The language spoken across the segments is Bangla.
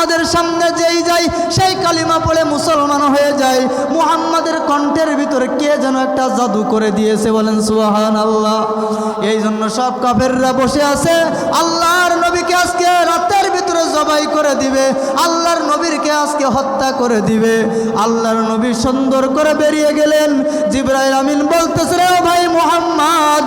মুহাম্মাদের সামনে যেই যাই সেই কালিমা পড়ে মুসলমান হয়ে যায়। মুহাম্মাদের কণ্ঠের ভিতরে কে যেন একটা জাদু করে দিয়েছে বলেন সুহান আল্লাহ এই জন্য সব কাফেররা বসে আছে, আল্লাহর নবীকে আজকে ভিতরে জবাই করে দিবে, আল্লাহর নবীরকে আজকে হত্যা করে দিবে। আল্লাহর নবী সুন্দর করে বেরিয়ে গেলেন। জিব্রাইল আমিন বলতেছে, রে ভাই মুহাম্মদ,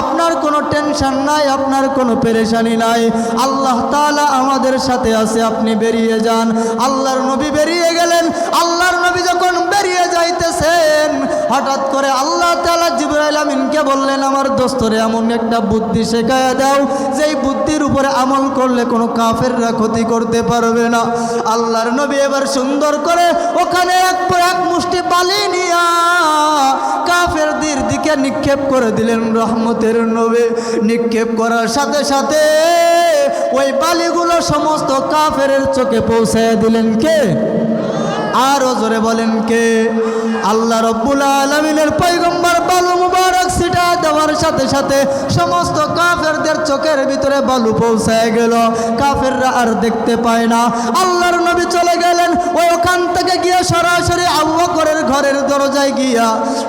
আপনার কোনো টেনশন নাই, আপনার কোনো পেরেশানি নাই। আল্লাহ তাআলা আমাদের সাথে আছে, আপনি বেরিয়ে যান। আল্লাহর নবী বেরিয়ে গেলেন। আল্লাহর নবী যখন বেরিয়ে যাইতেছেন, হঠাৎ করে আল্লাহ তাআলা জিব্রাইল আমিনকে বললেন, আমার দোস্তরে, এমন একটা বুদ্ধি শেখায় দাও, যেই বুদ্ধির উপরে আমল করলে কোনো কাফেররা ক্ষতি করতে পারবে না। আল্লাহর নবী এবার সুন্দর করে ওখানে এক পর এক মুষ্টি বালি নিয়া কাফেরদের দিকে নিক্ষেপ করে দিলেন রহমতের নবী। নিক্ষেপ করার সাথে সাথে ওই বালিগুলো সমস্ত কাফের চোখে পৌঁছায় দিলেন কে? আরও জোরে বলেন কে? আল্লাহ রব্বুল আলমিনের পৈগম্বর বালু মুবারক দেওয়ার সাথে সাথে সমস্ত কাফেরদের চোখের ভিতরে বালু পৌঁছায় গেল। কাফেররা আর দেখতে পায় না। আল্লাহর নবী চলে গেলেন। ওই ওখান থেকে গিয়ে সরাসরি আবু বকরের ঘরের দরজায় গিয়া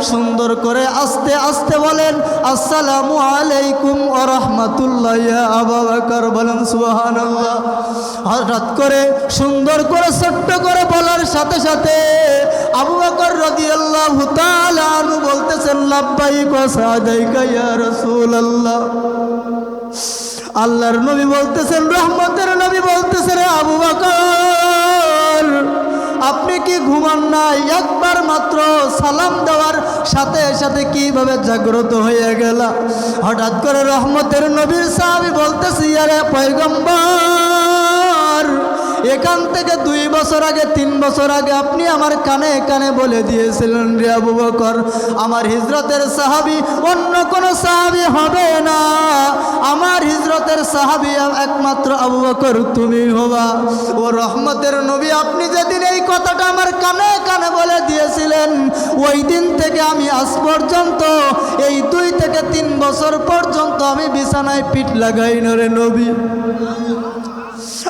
সুন্দর করে আস্তে আস্তে বলেন, আসসালামু আলাইকুম ও রহমতুল্লাহ আবু বলেন, সুবহানাল্লাহ। হঠাৎ করে সুন্দর করে, ছোট্ট করে বলার সাথে সাথে আবু বকর রাদিয়াল্লাহু বলতেছেন, লাব্বাইক ওয়া আল্লাহর নবী বলতেছেন, রহমতের নবী বলতেছেন আবু বকর, আপনি কি ঘুমান নাই? একবার মাত্র সালাম দেওয়ার সাথে সাথে কীভাবে জাগ্রত হয়ে গেল? হঠাৎ করে রহমতের নবীর সাহাবি বলতেছি আরে পয়গম্বর এখান থেকে দুই বছর আগে, তিন বছর আগে আপনি আমার কানে কানে বলে দিয়েছিলেন রে আবু বকর, আমার হিজরতের সাহাবি অন্য কোনো সাহাবি হবে না। আমার হিজরতের সাহাবি একমাত্র আবু বকর, তুমি হবা। ও রহমতের নবী, আপনি যেদিন এই কথাটা আমার কানে কানে বলে দিয়েছিলেন, ওই দিন থেকে আমি আজ পর্যন্ত, এই দুই থেকে তিন বছর পর্যন্ত আমি বিছানায় পিঠ লাগাই না রে নবী।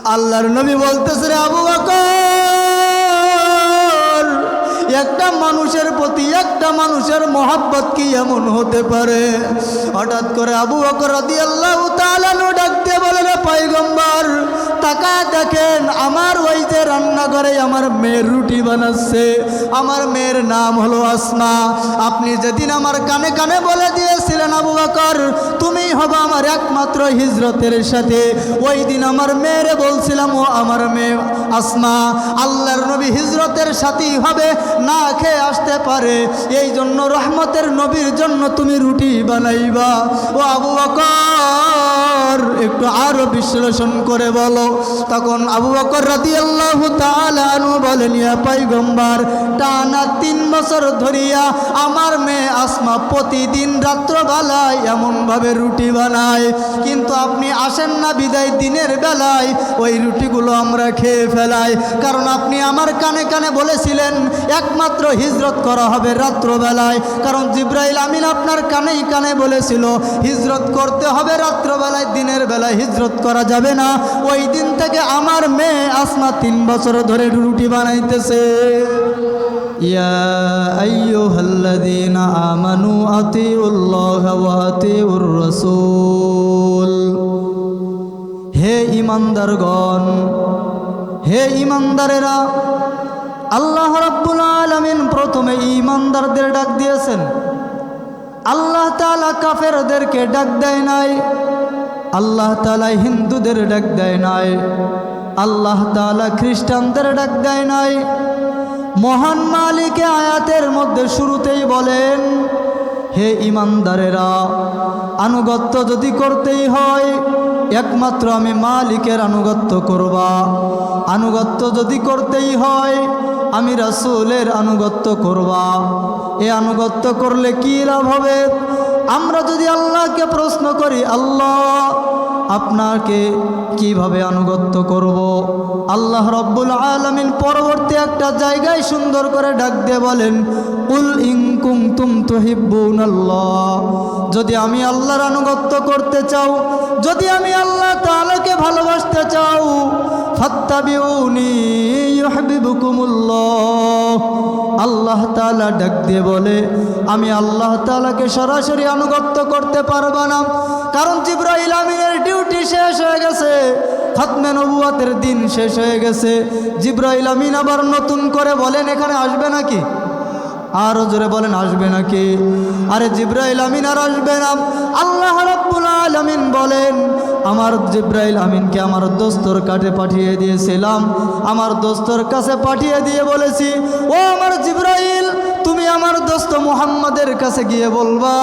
আল্লাহর নবী বলতেছে আবু বকর। একটা মানুষের প্রতি একটা মানুষের মহাব্বত কি এমন হতে পারে? হঠাৎ করে আবু বকর আল্লাহ তালানু ডাকতে বলে রে পয়গম্বর, তাকায় দেখেন, আমার ওই যে রান্নাঘরে আমার মেয়ের রুটি বানাচ্ছে। আমার মেয়ের নাম হলো আসমা। আপনি যেদিন আমার কানে কানে বলে দিয়েছিলেন আবু বকর, তুমি হবে আমার একমাত্র হিজরতের সাথে। ওই দিন আমার মেয়েরে বলছিলাম, ও আমার মেয়ে আসমা, আল্লাহর নবী হিজরতের সাথী হবে না খেয়ে আসতে পারে। এই জন্য রহমতের নবীর জন্য তুমি রুটি বানাইবা। ও আবু বকর, একটু আরও বিশ্লেষণ করে বলো। তখন আবু বকর রাতি আল্লাহ তালু বলেন, ইয়া পাইগম্বার টানা তিন বছর ধরিয়া আমার মেয়ে আসমা প্রতিদিন রাত্রবেলায় এমনভাবে রুটি বানায়। কিন্তু আপনি আসেন না বিদায় দিনের বেলায়, ওই রুটিগুলো আমরা খেয়ে ফেলাই। কারণ আপনি আমার কানে কানে বলেছিলেন একমাত্র হিজরত করা হবে রাত্রবেলায় কারণ জিব্রাইল আমিন আপনার কানেই কানে বলেছিল হিজরত করতে হবে রাত্রবেলায় দিনের বেলায় হিজরত করা যাবে না ওই দিন থেকে আমার মেয়ে আসমা তিন বছর ধরে রুটি বানাইতেছে يا أيها الذين آمنوا أطيعوا الله وأطيعوا الرسول হে ইমানদারগণ হে ইমানদারেরা আল্লাহ রাব্বুল আলমিন প্রথমে ইমানদারদের ডাক দিয়েছেন। আল্লাহ তালা কাফেরদেরকে ডাক দেয় নাই। আল্লাহ তালা হিন্দুদের ডাক দেয় নাই। আল্লাহ তালা খ্রিস্টানদের ডাক দেয় নাই। মহান মালিকে আয়াতের মধ্যে শুরুতেই বলেন হে ইমানদারেরা, আনুগত্য যদি করতেই হয়, একমাত্র আমি মালিকের আনুগত্য করবা। আনুগত্য যদি করতেই হয়, আমি রাসুলের আনুগত্য করবা। এ আনুগত্য করলে কি লাভ হবে? আমরা যদি আল্লাহকে প্রশ্ন করি, আল্লাহ, আপনাকে কীভাবে আনুগত্য করব। আল্লাহ রব্বুল আলমিন পরবর্তী একটা জায়গায় সুন্দর করে ডাক দিয়ে বলেন, উল ইংকুম তুম তুহিব্বুন আল্লাহ যদি আমি আল্লাহর আনুগত্য করতে চাও, যদি আমি আল্লাহ তাআলাকে ভালোবাসতে চাও আল্লাহ তালা ডাক দিয়ে বলে, আমি আল্লাহ তালাকে সরাসরি আনুগত্য করতে পারব না। কারণ জিব্রাইল আমিনের ডিউটি শেষ হয়ে গেছে, খতমে নবুয়াতের দিন শেষ হয়ে গেছে। জিব্রাইল আমিন আবার নতুন করে বলেন, এখানে আসবে নাকি? আরও জোরে বলেন, আসবে নাকি? আরে জিব্রাইল আমিন আর আসবে না। আল্লাহ রাব্বুল আলামিন বলেন, আমার জিব্রাইল আমিনকে আমার দোস্তর কাছে পাঠিয়ে দিয়েছিলাম। আমার দোস্তর কাছে পাঠিয়ে দিয়ে বলেছি, ও আমার জিব্রাইল তুমি আমার দোস্ত মুহাম্মাদের কাছে গিয়ে বলবা,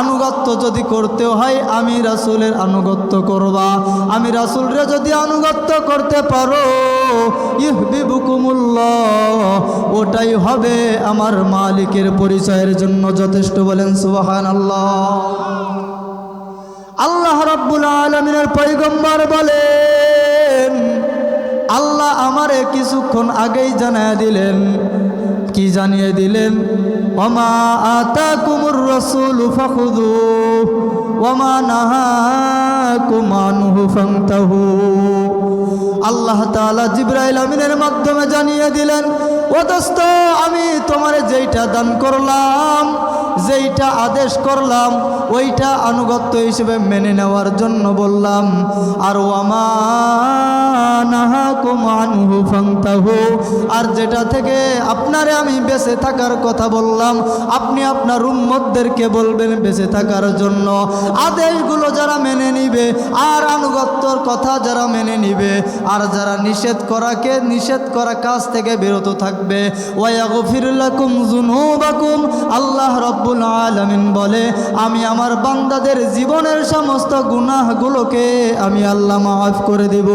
আনুগত্য যদি করতে হয়, আমি রাসূলের আনুগত্য করবা। আমি রাসূলরে যদি আনুগত্য করতে পারো, ইহবিবুকুমুল্লাহ, ওটাই হবে আমার মালিকের পরিচয়ের জন্য যথেষ্ট বলেন সুবাহান আল্লাহ আল্লাহ রব্বুল আলমিনের পৈগম্বর বলেন, আল্লাহ আমারে কিছুক্ষণ আগেই জানায় দিলেন কি জানিয়ে দিলেন? ওমা আতা কুমুর রসুল ফখুদু ওমা নাহা কুমানুহু ফাংতাহু আল্লাহ তাআলা জিব্রাইল আমিনের মাধ্যমে জানিয়ে দিলেন ও দোস্ত আমি তোমারে যেইটা দান করলাম, যেইটা আদেশ করলাম, ওইটা আনুগত্য হিসেবে মেনে নেওয়ার জন্য বললাম, আর আর যেটা থেকে আপনারে আমি বেঁচে থাকার কথা বললাম, আপনি আপনার উম্মতদেরকে বলবেন বেঁচে থাকার জন্য। আদেশগুলো যারা মেনে নিবে, আর আনুগত্যর কথা যারা মেনে নিবে আর যারা নিষেধ করাকে নিষেধ করা কাজ থেকে বিরত থাকবে। আল্লাহ রব্বুল আলমিন বলে, আমি আমার বান্দাদের জীবনের সমস্ত গুনাহগুলোকে আমি আল্লাহ মাফ করে দেব।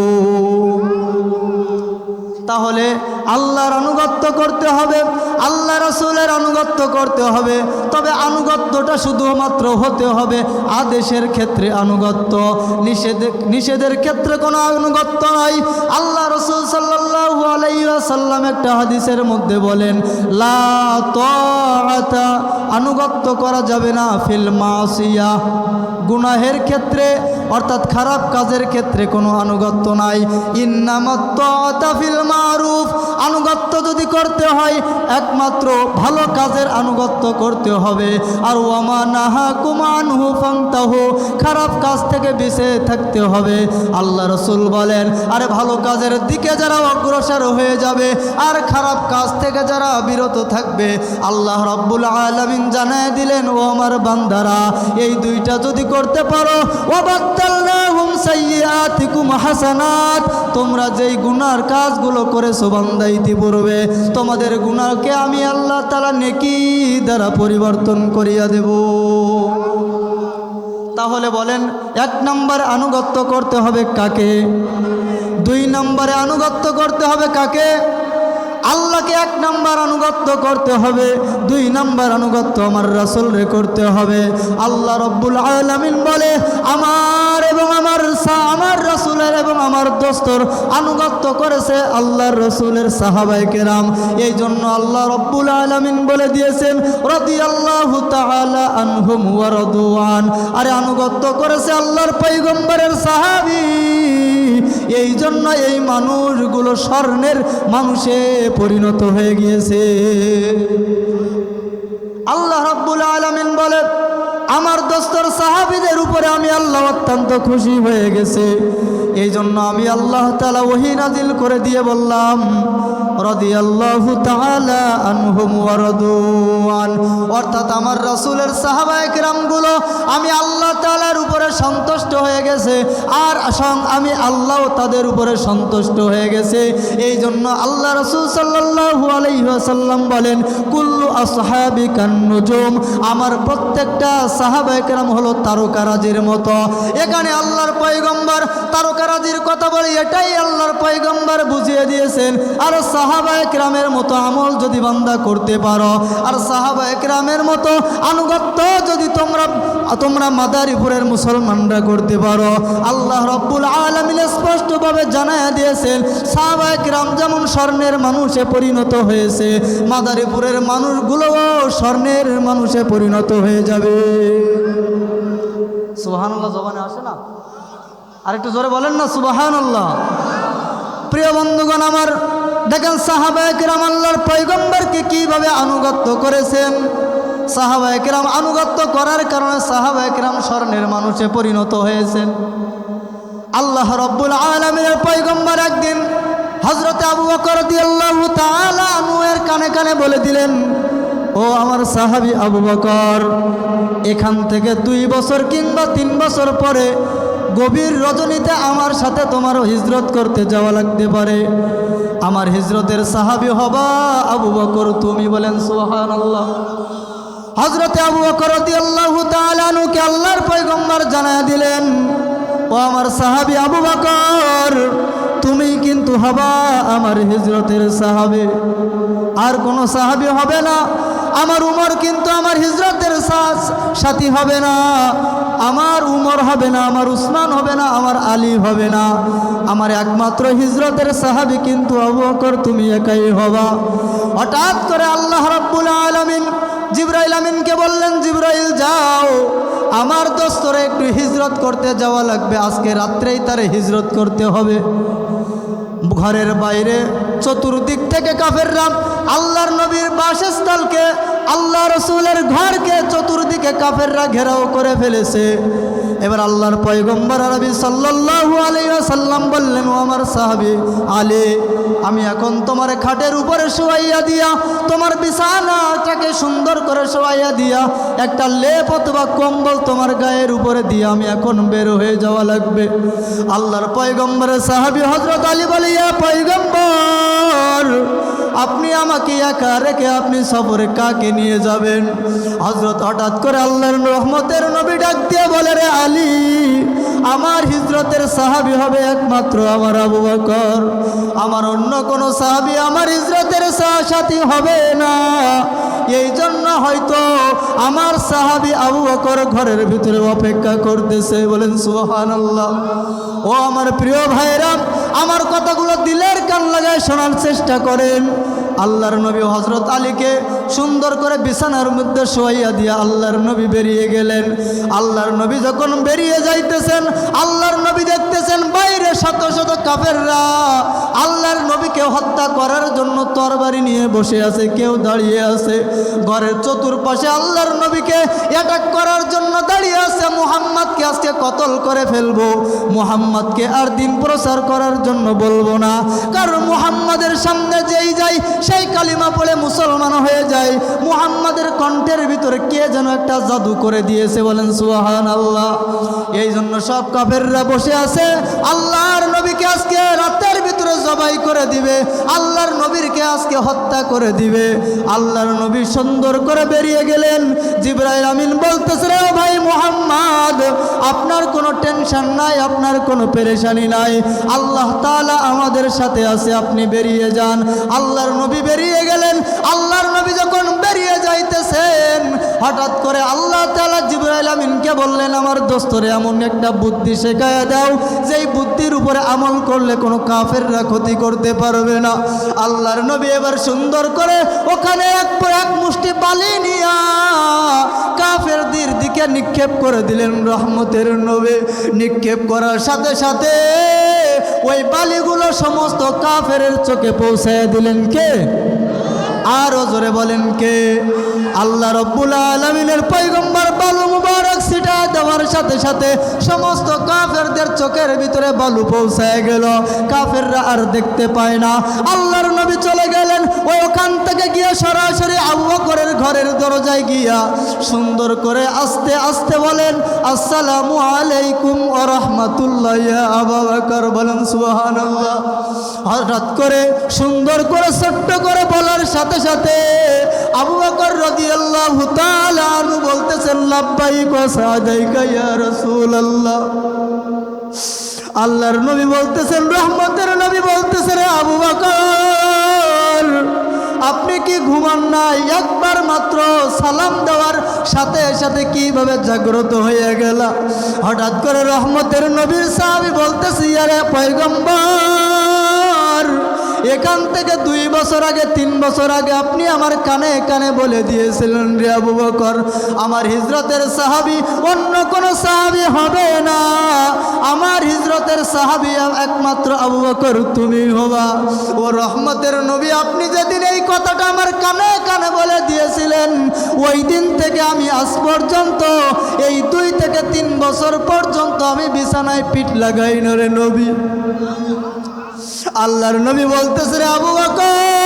তাহলে আল্লাহর আনুগত্য করতে হবে, আল্লাহ রাসূলের আনুগত্য করতে হবে, তবে আনুগত্যটা শুধুমাত্র হতে হবে আদেশের ক্ষেত্রে আনুগত্য। নিষেধ, নিষেধের ক্ষেত্রে কোনো আনুগত্য নাই। আল্লাহ রসুল সাল্লাল্লাহু আলাইহি ওয়াসাল্লাম একটা হাদিসের মধ্যে বলেন, লা আনুগত্য করা যাবে না, ফিল মাসিয়া। গুনাহের ক্ষেত্রে, অর্থাৎ খারাপ কাজের ক্ষেত্রে কোনো আনুগত্য নাই। ইন্নামাত্তা ফিল মারুফ। আনুগত্য যদি করতে হয়, একমাত্র ভালো কাজের আনুগত্য করতে হবে। আর ওয়ামা নাহা কুমানহু ফাংতাহু খারাপ কাজ থেকে বেঁচে থাকতে হবে। আল্লাহ রসুল বলেন, আরে ভালো কাজের দিকে যারা অগ্রসর হয়ে যাবে, আর খারাপ কাজ থেকে যারা বিরত থাকবে, আল্লাহ রব্বুল আলমিন জানায় দিলেন, ও আমার বান্দারা, এই দুইটা যদি করতে পারো। হাসানাত। তোমরা যেই গুনার কাজগুলো করেছ বান্দা ইতিপূর্বে তোমাদের গুনাহকে আমি আল্লাহ তালা নেকি দ্বারা পরিবর্তন করিয়া দেব। তাহলে বলেন, এক নম্বর আনুগত্য করতে হবে কাকে? দুই নম্বরে আনুগত্য করতে হবে কাকে? আল্লাহকে এক নাম্বার আনুগত্য করতে হবে, দুই নাম্বার আনুগত্য আমার রাসুলরে করতে হবে। আল্লাহ রব্বুল আলামিন বলে, আমার এবং আমার আমার রাসুলের এবং আমার দোস্তর আনুগত্য করেছে আল্লাহর রসুলের সাহাবাই কেরাম। এই জন্য আল্লাহ রব্বুল আলামিন বলে দিয়েছেন রদি আল্লাহ আনহুম আরে, আনুগত্য করেছে আল্লাহর পয়গম্বরের সাহাবী। এই জন্য এই মানুষগুলো স্বর্ণের মানুষে পরিণত হয়ে গিয়েছে। আল্লাহ রাব্বুল আলামিন বলে, আমার দোস্তর সাহাবিদের উপরে আমি আল্লাহ অত্যন্ত খুশি হয়ে গেছে। এই জন্য আমি আল্লাহ তালা ওহি নাজিল করে দিয়ে বললাম ওয়া রাদুয়ান অর্থাৎ আমার রাসূলের সাহাবায়ে কেরামগুলো আমি আল্লাহ তাআলার উপরে সন্তুষ্ট হয়ে গেছে, আর আমি আল্লাহ তাদের উপরে সন্তুষ্ট হয়ে গেছে। এই জন্য আল্লাহ রসুল আলাইহি বলেন, কুল্লু আসহাবি আমার প্রত্যেকটা সাহাবায়ে কেরাম হলো তারকারাজির মতো। এখানে আল্লাহর পয়গম্বর তারকারাজির কথা বলে, এটাই আল্লাহর পয়গম্বর বুঝিয়ে দিয়েছেন। আর সাহাবা একরামের মতো আমল যদি বান্দা করতে পারো, আর সাহাবা একরামের মতো আনুগত্য যদি তোমরা তোমরা মাদারীপুরের মুসলমানরা করতে পারো, আল্লাহ রব্বুল আলমিন স্পষ্টভাবে জানায় দিয়েছেন, সাহাবা একরাম যেমন স্বর্ণের মানুষে পরিণত হয়েছে, মাদারীপুরের মানুষগুলোও স্বর্ণের মানুষে পরিণত হয়ে যাবে। সুবাহান আল্লাহ জবানে আসে না? আর একটু জোরে বলেন না সুবাহান আল্লাহ প্রিয় বন্ধুগণ, আমার দেখেন সাহাবায়কেরাম আল্লাহর পৈগম্বরকে কীভাবে আনুগত্য করেছেন। সাহাবায়কেরাম আনুগত্য করার কারণে সাহাবায়কেরাম স্বর্ণের মানুষে পরিণত হয়েছেন। আল্লাহ রব্বুল আলমিনের পৈগম্বর একদিন হজরতে আবু বকর তাআলা আনুয়ের কানে কানে বলে দিলেন, ও আমার সাহাবি আবু বকর, এখান থেকে দুই বছর কিংবা তিন বছর পরে গভীর রজনীতে আমার সাথে তোমারও হিজরত করতে যাওয়া লাগতে পারে। আমার হিজরতের সাহাবি হবা আবু বকর, তুমি বলেন সোহান আল্লাহ হজরতে আবু বকর দিয়াল্লাহু তাআলানুকে আল্লাহর পয়গম্বর জানায় দিলেন, ও আমার সাহাবি আবু বকর, তুমি কিন্তু হবা আমার হিজরতের সাহাবি। আর কোনো সাহাবি হবে না। আমার উমর কিন্তু আমার হিজরতের সাথী হবে না। আমার উমর হবে না, আমার উসমান হবে না, আমার আলী হবে না। আমার একমাত্র হিজরতের সাহাবি কিন্তু অবকর তুমি একাই হবা। হঠাৎ করে আল্লাহ রাব্বুল আলামিন জিব্রাইল আমিনকে বললেন, জিব্রাইল, যাও। আমার দোস্তরে একটু হিজরত করতে যাওয়া লাগবে। আজকে রাত্রেই তারে হিজরত করতে হবে। ঘরের বাইরে চতুর্দিক থেকে কাফেররা আল্লাহর নবীর বাসস্থলকে আল্লাহ রসুলের ঘরকে চতুর্দিকে কাফেররা ঘেরাও করে ফেলেছে। এবার আল্লাহর পয়গম্বর আরবি সাল্লাল্লাহু আলাইহি সাল্লাম বললেন, ও আমার সাহাবি আলে, আমি এখন তোমার খাটের উপরে শোয়াইয়া দিয়া, তোমার বিছানাটাকে সুন্দর করে শোয়াইয়া দিয়া, একটা লেপ অথবা কম্বল তোমার গায়ের উপরে দিয়ে আমি এখন বের হয়ে যাওয়া লাগবে। আল্লাহর পয়গম্বরের সাহাবি হজরত আলী বলিয়া পয়গম্বর আপনি আমাকে একা রেখে আপনি সফরে কাকে নিয়ে যাবেন? হজরত হঠাৎ করে আল্লাহর রহমতের নবী ডাক দিয়ে বলে, রে আলী, আমার হিজরতের সাহাবি হবে একমাত্র আমার আবু বকর। আমার অন্য কোনো সাহাবি আমার হিজরতের সাথী হবে না। এই জন্য হয়তো আমার সাহাবি আবু বকর ঘরের ভিতরে অপেক্ষা করতেছে, বলেন সুহান আল্লাহ ও আমার প্রিয় ভাইরাম আমার কথাগুলো দিলের কান লাগায় শোনার চেষ্টা করেন। আল্লাহর নবী হজরত আলীকে সুন্দর করে বিছানার মধ্যে শোয়াইয়া দিয়ে আল্লাহর নবী বেরিয়ে গেলেন। আল্লাহর নবী যখন বেরিয়ে যাইতেছেন, আল্লাহর নবী দেখতেছেন, বাইরে শত শত কাফেররা আল্লাহর নবীকে হত্যা করার জন্য তরবারি নিয়ে বসে আছে, কেউ দাঁড়িয়ে আছে। ঘরের চতুর্পাশে আল্লাহর নবীকে অ্যাটাক করার জন্য দাঁড়িয়ে আছে। মুহাম্madকে আজকে কতল করে ফেলব? মুহাম্madকে আর দিন প্রচার করার জন্য বলব না। কারণ মুহাম্মাদের সামনে যেই যাই, সেই কালিমা পড়ে মুসলমান হয়ে যায়। মুহাম্মাদের কণ্ঠের ভিতরে কে যেন একটা জাদু করে দিয়েছে বলেন সুহান আল্লাহ এই জন্য সব কাফেররা বসে আছে, আল্লাহর নবীকে আজকে রাতের জবাই করে দিবে। আল্লাহর নবীরকে আজকে হত্যা করে দিবে। আল্লাহর নবী সুন্দর করে বেরিয়ে গেলেন। জিব্রাইল আমিন বলতেছে, রে ভাই মুহাম্মদ, আপনার কোনো টেনশন নাই, আপনার কোনো পেরেশানি নাই। আল্লাহ তাআলা আমাদের সাথে আছে, আপনি বেরিয়ে যান। আল্লাহর নবী বেরিয়ে গেলেন। আল্লাহর নবী যখন বেরিয়ে যাইতেছেন, হঠাৎ করে আল্লাহ তাআলা জিব্রাইল আমিনকে বললেন, আমার দোস্তরে এমন একটা বুদ্ধি শেখায় দাও। যেই বুদ্ধির উপরে আমল করলে কোনো কাফেররা ক্ষতি করতে পারবে না। আল্লাহর নবী এবার সুন্দর করে ওখানে এক পর এক মুষ্টি বালি নিয়া কাফেরদের দিকে নিক্ষেপ করে দিলেন রহমতের নবী। নিক্ষেপ করার সাথে সাথে ওই বালিগুলো সমস্ত কাফের চোখে পৌঁছায় দিলেন কে? আরও জোরে বলেন কে? আল্লাহ রব্বুল আলমিনের পৈগম্বর বালু মুবারক সিটা দেওয়ার সাথে সাথে সমস্ত কাফেরদের চোখের ভিতরে বালু পৌঁছায় গেল। কাফেররা আর দেখতে পায় না। আল্লাহর নবী চলে গেলেন। ওই ওখান থেকে গিয়ে সরাসরি আবু বকরের ঘরের দরজায় গিয়া সুন্দর করে আস্তে আস্তে বলেন, আসসালামু আলাইকুম ও রহমতুল্লাহ বলেন, সুবহানাল্লাহ। হঠাৎ করে সুন্দর করে, ছোট্ট করে বলার সাথে সাথে আবু বকর রাদিয়াল্লাহু তাআলা বলতেছেন আল্লাহর নবী বলতেছেন, রহমতের নবী বলতেছেন আবু বকর, আপনি কি ঘুমান নাই? একবার মাত্র সালাম দেওয়ার সাথে সাথে কীভাবে জাগ্রত হয়ে গেল? হঠাৎ করে রহমতের নবীর সাহাবি বলতেছি আরে পয়গম্বর এখান থেকে দুই বছর আগে, তিন বছর আগে আপনি আমার কানে কানে বলে দিয়েছিলেন রে আবু বকর, আমার হিজরতের সাহাবি অন্য কোনো সাহাবি হবে না। আমার হিজরতের সাহাবি একমাত্র আবু বকর, তুমি হবা। ও রহমতের নবী, আপনি যেদিন এই কথাটা আমার কানে কানে বলে দিয়েছিলেন, ওই দিন থেকে আমি আজ পর্যন্ত, এই দুই থেকে তিন বছর পর্যন্ত আমি বিছানায় পিঠ লাগাই না রে নবী। আল্লাহর নবী বলতেছে আবু বকর।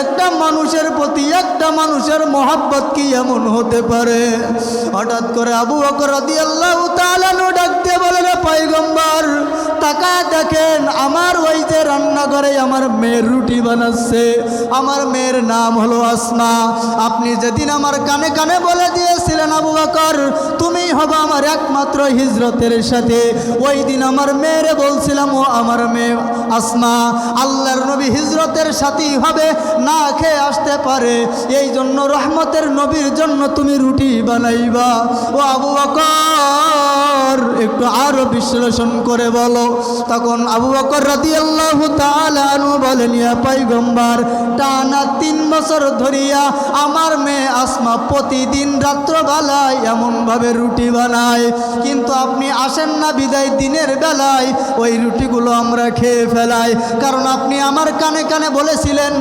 একটা মানুষের প্রতি একটা মানুষের মহাব্বত কি এমন হতে পারে? হঠাৎ করে আবু বকর রাদি আল্লাহ তালানু ডাকতে বলে রে পয়গম্বর, তাকায় দেখেন, আমার ওই যে রান্নাঘরে আমার মেয়ের রুটি বানাচ্ছে। আমার মেয়ের নাম হলো আসমা। আপনি যেদিন আমার কানে কানে বলে দিয়েছিলেন আবু বকর তুমি হবে আমার একমাত্র হিজরতের সাথে। ওই দিন আমার মেয়েরে বলছিলাম, ও আমার মেয়ে আসমা, আল্লাহর নবী হিজরতের সাথেই হবে না খেয়ে আসতে পারে। এই জন্য রহমতের নবীর জন্য তুমি রুটি বানাইবা। ও আবু বকর, একটু আরও বিশ্লেষণ করে বলো। তখন আবু বকর রাদি আল্লাহ তালু বলেন, ইয়া পাইগম্বার টানা তিন বছর ধরিয়া আমার মেয়ে আসমা প্রতিদিন রাত্রবেলায় এমনভাবে রুটি বানায়। কিন্তু আপনি আসেন না বিদায় দিনের বেলায়, ওই রুটিগুলো আমরা খেয়ে ফেলাই। কারণ আপনি আমার কানে কানে বলেছিলেন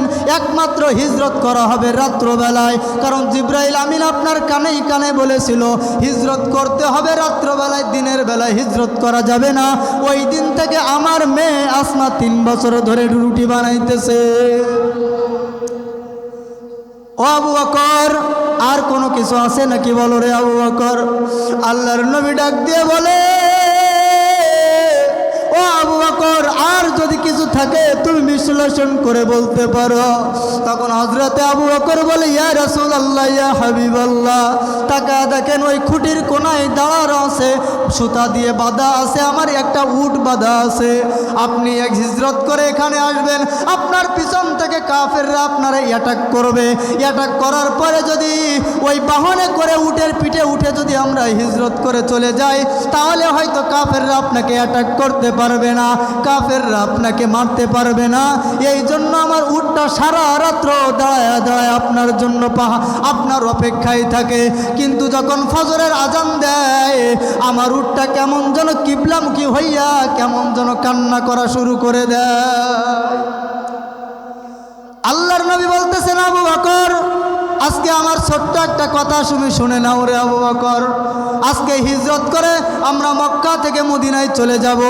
একমাত্র হিজরত করা হবে রাত্রবেলায়। কারণ জিব্রাইল আমিন আপনার কানেই কানে বলেছিল, হিজরত করতে হবে রাত্রবেলায়, দিনের বেলায় হিজরত করা যাবে না। ওই দিন থেকে আমার মেয়ে আসমা তিন বছর ধরে রুটি বানাইতেছে। ও আবু বকর, আর কোনো কিছু আছে নাকি বলো রে আবু বকর? আল্লাহর নবী ডাক দিয়ে বলে আবু বকর, আর যদি কিছু থাকে, তুমি বিশ্লেষণ করে বলতে পারো। তখন হজরতে আবু বকর বলে, ইয়া রসুল আল্লাহ ইয়া হাবিব আল্লাহ টাকা দেখেন ওই খুঁটির কোনায় দাঁড়ানো আছে, সুতা দিয়ে বাঁধা আছে, আমার একটা উট বাঁধা আছে। আপনি এক হিজরত করে এখানে আসবেন, আপনার পিছন থেকে কাফেররা আপনারা অ্যাটাক করবে। অ্যাটাক করার পরে যদি ওই বাহনে করে উটের পিঠে উঠে যদি আমরা হিজরত করে চলে যাই, তাহলে হয়তো কাফেররা আপনাকে অ্যাটাক করতে পারবে না, কাফেররা আপনাকে মারতে পারবে না। এই জন্য আমার উটটা সারা রাত্র দাঁড়ায় দাঁড়ায় আপনার জন্য পাহা আপনার অপেক্ষায় থাকে। কিন্তু যখন ফজরের আজান দেয়, আমার উটটা কেমন যেন কিবলামুখী হইয়া কেমন যেন কান্না করা শুরু করে দেয়। আল্লাহর নবী বলতেছেন, আবু বকর আজকে আমার ছোট্ট একটা কথা শুনে শুনে নাও রে আবু বকর। আজকে হিজরত করে আমরা মক্কা থেকে মদিনায় চলে যাব।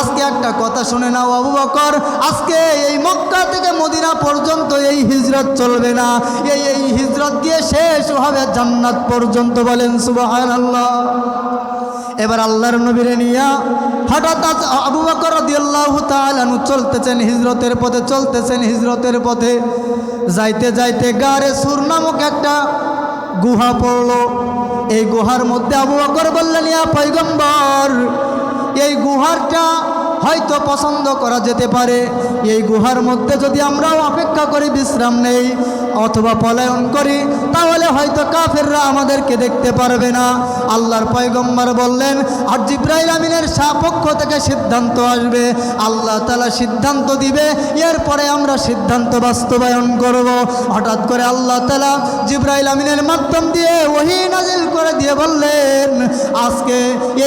আজকে একটা কথা শুনে নাও আবু বকর। আজকে এই মক্কা থেকে মদিনা পর্যন্ত এই হিজরত চলবে না। এই এই হিজরত গিয়ে শেষ হবে জান্নাত পর্যন্ত বলেন সুবাহ আল্লাহ এবার আল্লাহর নবীরে নিয়া হঠাৎ আবু বকর রাদিয়াল্লাহু তাআলা আনহু চলতেছেন, হিজরতের পথে চলতেছেন, হিজরতের পথে যাইতে যাইতে গারে সুর নামক একটা গুহা পড়ল। এই গুহার মধ্যে আবু বকর বললেন, ইয়া পয়গম্বর, এই গুহারটা হয়তো পছন্দ করা যেতে পারে। এই গুহার মধ্যে যদি আমরাও অপেক্ষা করি, বিশ্রাম নেই। অথবা পলায়ন করি, তাহলে হয়তো কাফেররা আমাদেরকে দেখতে পারবে না। আল্লাহর পয়গম্বর বললেন, আর জিব্রাইল আমিনের সাপক্ষ থেকে সিদ্ধান্ত আসবে। আল্লাহ তালা সিদ্ধান্ত দিবে, এরপরে আমরা সিদ্ধান্ত বাস্তবায়ন করব। হঠাৎ করে আল্লাহ তালা জিব্রাইল আমিনের মাধ্যম দিয়ে ওহি নাজিল করে দিয়ে বললেন, আজকে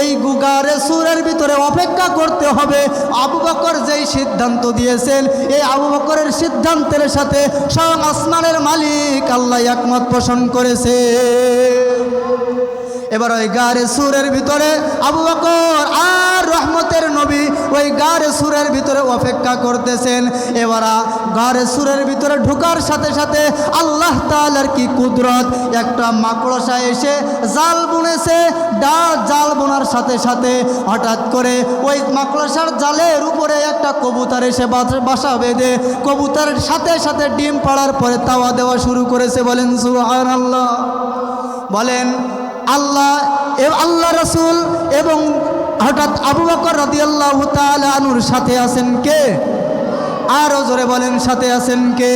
এই গুগারে সুরের ভিতরে অপেক্ষা করতে হবে। আবু বকর যেই সিদ্ধান্ত দিয়েছেন, এই আবু বকরের সিদ্ধান্তের সাথে স্বয়ং আসমানের মালিক আল্লাহ একমত পোষণ করেছে। এবার ওই গাড়ি সুরের ভিতরে আবু বকর আর রহমতের নবী ওই গারে সুরের ভিতরে অপেক্ষা করতেছেন। এবার গারে সুরের ভিতরে ঢুকার সাথে সাথে আল্লাহ তালার কি কুদরত? একটা মাকড়সা এসে জাল বুনেছে। ডা জাল বোনার সাথে সাথে হঠাৎ করে ওই মাকড়সার জালের উপরে একটা কবুতর এসে বাসা বেঁধে কবুতরের সাথে সাথে ডিম পাড়ার পরে তাওয়া দেওয়া শুরু করেছে বলেন সুহান আল্লাহ বলেন, আল্লাহ আল্লাহ রসুল এবং হঠাৎ আবু বকর রাদিয়াল্লাহু তাআলা আনুর সাথে আছেন কে? আরও জোরে বলেন, সাথে আছেন কে?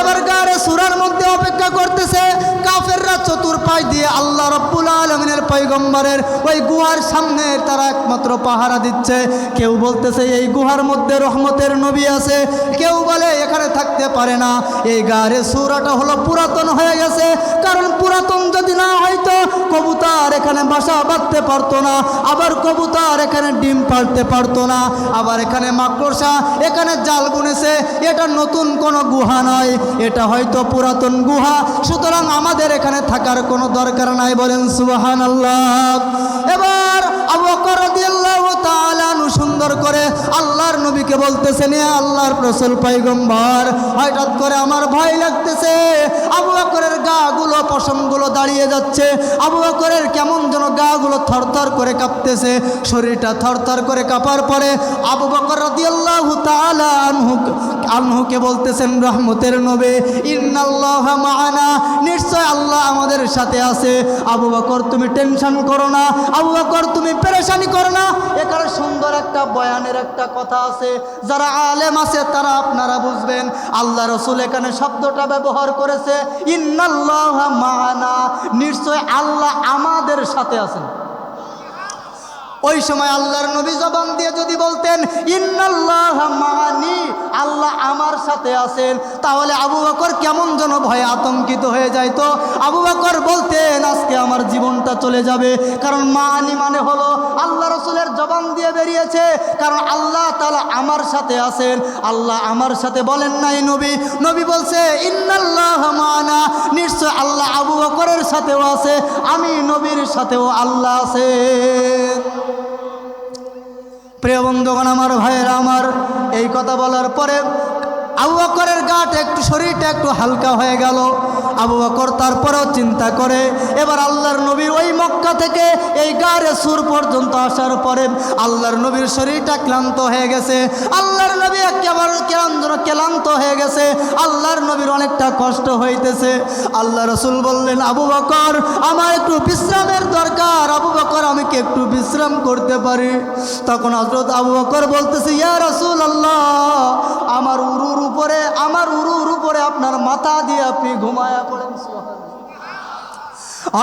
এবার গাড়ে সুরার মধ্যে অপেক্ষা করতেছে, কাফেররা চতুর্পাশ দিয়ে আল্লাহ রব্বুল আলমিনের পৈগম্বরের ওই গুহার সামনে তারা একমাত্র পাহারা দিচ্ছে। কেউ বলতেছে, এই গুহার মধ্যে রহমতের নবী আছে। কেউ বলে, এখানে থাকতে পারে না। এই গাড়ে সুরাটা হলো পুরাতন হয়ে গেছে। কারণ পুরাতন যদি না হয়তো কবুতর এখানে বাসা বাঁধতে পারতো না, আবার কবুতর এখানে ডিম পাড়তে পারতো না, আবার এখানে মাকড়সা, এখানে জাল বুনেছে, এটা নতুন কোনো গুহা নয়। এটা হয়তো পুরাতন গুহা, সুতরাং আমাদের এখানে থাকার কোনো দরকার নাই, বলেন সুবাহান আল্লাহ এবার আল্লাহর নবীকে বলতেছে, নে আল্লাহর রসুল পয়গম্বর। হঠাৎ করে আমার ভয় লাগতেছে। আবু বকরের গাগুলো, পশমগুলো দাঁড়িয়ে যাচ্ছে। আবু বকরের কেমন যেন গাগুলো থরথর করে কাঁপতেছে। শরীরটা থরথর করে কাঁপার পরে আবু বকর রাদিয়াল্লাহু তাআলা আনহু, আনহুকে বলতেছেন, রহমতের নবী, ইন্নাল্লাহ মাআনা। নিশ্চয় আল্লাহ আমাদের সাথে আছে। আবু বকর, তুমি টেনশন করো না। আবু বকর, তুমি পেরেশানি করো না। এখানে সুন্দর একটা বয়ানের একটা কথা আছে। যারা আলেম আছে, তারা আপনারা বুঝবেন, আল্লাহ রসুল এখানে শব্দটা ব্যবহার করেছে, ইন্নাল্লাহ মানা নিশ্চয় আল্লাহ আমাদের সাথে আছেন। ওই সময় আল্লাহর নবী জবান দিয়ে যদি বলতেন, ইন্নাল্লাহ মানি আল্লাহ আমার সাথে আছেন, তাহলে আবু বকর কেমন যেন ভয়ে আতঙ্কিত হয়ে যায় তো? আবু বকর বলতেন, আজকে আমার জীবনটা চলে যাবে। কারণ মানি মানে হলো, আল্লাহ রসুলের জবান দিয়ে বেরিয়েছে। কারণ আল্লাহ তালা আমার সাথে আছেন। আল্লাহ আমার সাথে বলেন নাই নবী। নবী বলছে, ইন্নাল্লাহ মানা। নিশ্চয় আল্লাহ আবু বকরের সাথেও আছে, আমি নবীর সাথেও আল্লাহ আছে প্রিয় বন্ধুগণ আমার ভাইয়েরা আমার এই কথা বলার পরে আবু বকরের গাটা একটু শরীরটা একটু হালকা হয়ে গেল। আবু বকর তারপরেও চিন্তা করে, এবার আল্লাহর নবীর ওই মক্কা থেকে এই গাড়ে সুর পর্যন্ত আসার পরে আল্লাহর নবীর শরীরটা ক্লান্ত হয়ে গেছে। আল্লাহর নবী একেবারে ক্লান্ত হয়ে গেছে। আল্লাহর নবীর অনেকটা কষ্ট হইতেছে। আল্লাহ রসুল বললেন, আবু বকর, আমার একটু বিশ্রামের দরকার। আবু বকর, আমি কি একটু বিশ্রাম করতে পারি? তখন হজরত আবু বকর বলতেছে, ইয়া রসুল আল্লাহ আমার উরুর উপরে, আমার উরুর উপরে আপনার মাথা দিয়ে আপনি ঘুমায়া পড়েন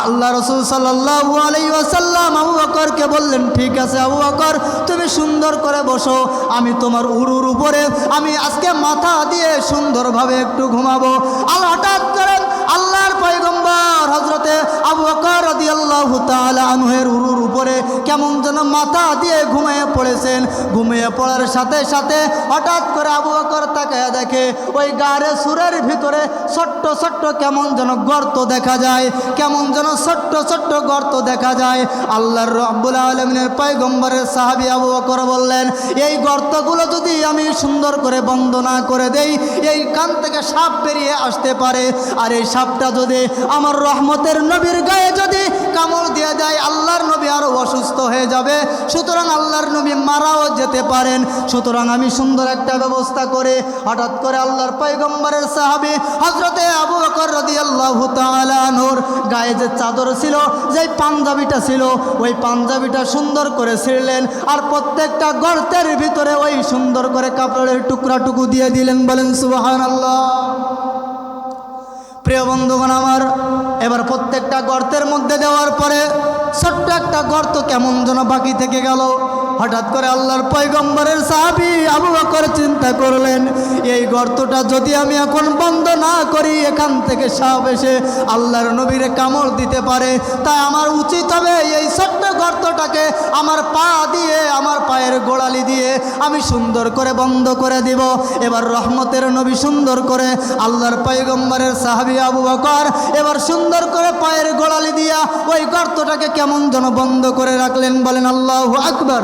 আল্লাহ রসুল সাল্লাহু আলাইসাল্লাম আবু বকরকে বললেন, ঠিক আছে আবু বকর, তুমি সুন্দর করে বসো, আমি তোমার উরুর উপরে, আমি আজকে মাথা দিয়ে সুন্দরভাবে একটু ঘুমাবো। আল্লাহ হঠাৎ করে আল্লাহর পয়গম্বর হজরতে আবু বকর রাদিয়াল্লাহু তাআলা আনহুর উরুর উপরে কেমন যেন মাথা দিয়ে ঘুমিয়ে পড়েছেন। ঘুমিয়ে পড়ার সাথে সাথে হঠাৎ করে আবু বকর তাকায় দেখে ওই গাড়ে সুরের ভিতরে ছোট্ট ছোট্ট কেমন যেন গর্ত দেখা যায়, কেমন যেন ছোট্ট ছোট্ট গর্ত দেখা যায়। আল্লাহর রব্বুল আলমিনের পয়গম্বরের সাহাবি আবু বকর বললেন, এই গর্তগুলো যদি আমি সুন্দর করে বন্ধ না করে দেই, এই কান থেকে সাপ বেরিয়ে আসতে পারে। আর এই সাপটা যদি আমার রহমতের নবীর গায়ে যদি কামড় দিয়ে যায় আল্লাহর নবী আরও অসুস্থ হয়ে যাবে। সুতরাং আল্লাহর নবী মারাও যেতে পারেন। সুতরাং আমি সুন্দর একটা ব্যবস্থা করে হঠাৎ করে আল্লাহর পয়গম্বরের সাহাবি হজরতে আবু বকর রদি আল্লাহ তালানোর গায়ে যে চাদর ছিল, যেই পাঞ্জাবিটা ছিল, ওই পাঞ্জাবিটা সুন্দর করে ছিঁড়লেন আর প্রত্যেকটা গর্তের ভিতরে ওই সুন্দর করে কাপড়ের টুকরা টুকু দিয়ে দিলেন। বলেন সুবাহান আল্লাহ প্রিয় বন্ধুগণ আমার, এবার প্রত্যেকটা গর্তের মধ্যে দেওয়ার পরে ছোট্ট একটা গর্ত কেমন যেন বাকি থেকে গেল। হঠাৎ করে আল্লাহর পয়গম্বরের সাহাবি আবু বকর চিন্তা করলেন, এই গর্তটা যদি আমি এখন বন্ধ না করি, এখান থেকে সাপ এসে আল্লাহর নবীরে কামড় দিতে পারে। তাই আমার উচিত হবে এই ছোট্ট গর্তটাকে আমার পা দিয়ে, আমার পায়ের গোড়ালি দিয়ে আমি সুন্দর করে বন্ধ করে দিব। এবার রহমতের নবী সুন্দর করে আল্লাহর পয়গম্বরের সাহাবি আবু বকর এবার সুন্দর করে পায়ের গোড়ালি দিয়া ওই গর্তটাকে কেমন যেন বন্ধ করে রাখলেন। বলেন, আল্লাহ আকবর।